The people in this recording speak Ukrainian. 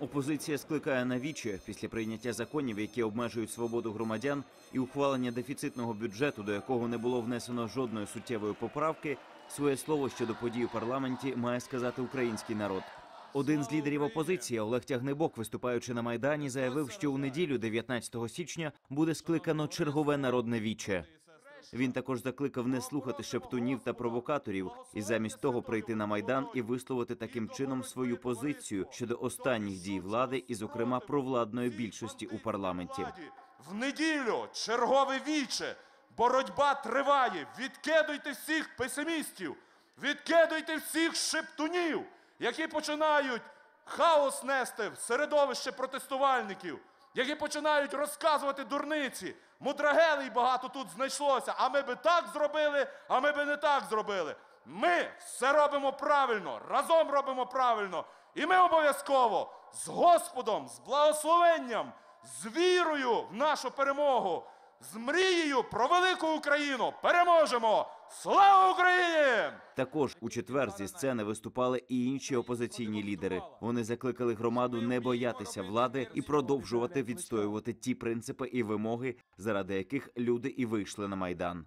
Опозиція скликає на віче після прийняття законів, які обмежують свободу громадян, і ухвалення дефіцитного бюджету, до якого не було внесено жодної суттєвої поправки. Своє слово щодо подій у парламенті має сказати український народ. Один з лідерів опозиції Олег Тягнебок, виступаючи на майдані, заявив, що у неділю, 19 січня, буде скликано чергове народне віче. Він також закликав не слухати шептунів та провокаторів, і замість того прийти на майдан і висловити таким чином свою позицію щодо останніх дій влади, і, зокрема, провладної більшості у парламенті. В неділю чергове віче. Боротьба триває. Відкидуйте всіх песимістів, відкидуйте всіх шептунів, які починають хаос нести в середовище протестувальників, які починають розказувати дурниці. Мудрагелей багато тут знайшлося. А ми би так зробили, а ми би не так зробили. Ми все робимо правильно, разом робимо правильно. І ми обов'язково з Господом, з благословенням, з вірою в нашу перемогу, з мрією про велику Україну переможемо! Слава Україні! Також у четвер зі сцени виступали і інші опозиційні лідери. Вони закликали громаду не боятися влади і продовжувати відстоювати ті принципи і вимоги, заради яких люди і вийшли на майдан.